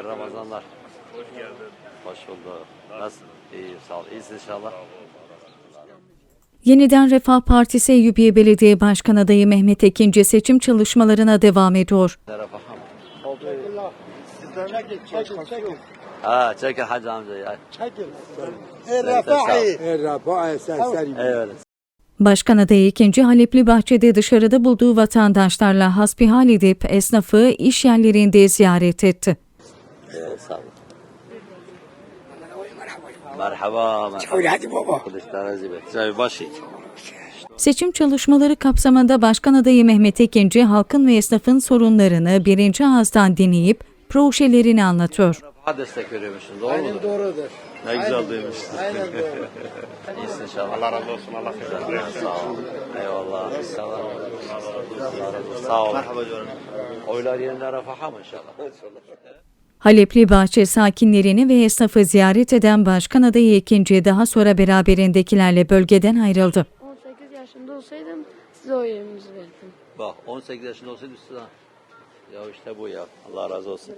Hayırlı Ramazanlar. Hoş geldin. Hoş bulduk. Nasıl? İyi sağ ol. İyisin inşallah. Yeniden Refah Partisi Eyyubiye Belediye Başkan adayı Mehmet Ekinci seçim çalışmalarına devam ediyor. Ha, çekin Hacı amca ya. Çekin. Errafahi. Errafahi sen sen. Başkan adayı ikinci Halepli Bahçe'de dışarıda bulduğu vatandaşlarla hasbihal edip esnafı iş yerlerinde ziyaret etti. Evet, sağ olun. Merhaba. Merhaba. Kılıçlar başı. Seçim çalışmaları kapsamında Başkan adayı Mehmet Ekinci halkın ve esnafın sorunlarını birinci ağızdan dinleyip projelerini anlatıyor. Rafa destek veriyormuşsun. Doğru? Aynen doğrudur. Ne güzel duymuşsun. Aynen doğru. İyisin inşallah. Allah razı olsun. Allah razı olsun. Sağ ol. Eyvallah. Sağ ol. Allah razı olsun. Sağ ol. Merhaba canım. Oylar yerinde Rafaha mı inşallah? Halepli Bahçe sakinlerini ve esnafı ziyaret eden Başkan adayı Ekinci daha sonra beraberindekilerle bölgeden ayrıldı. 18 yaşında olsaydım size o yerimizi verdim. Bak 18 yaşında olsaydı üstüne. Ya işte bu ya. Allah razı olsun.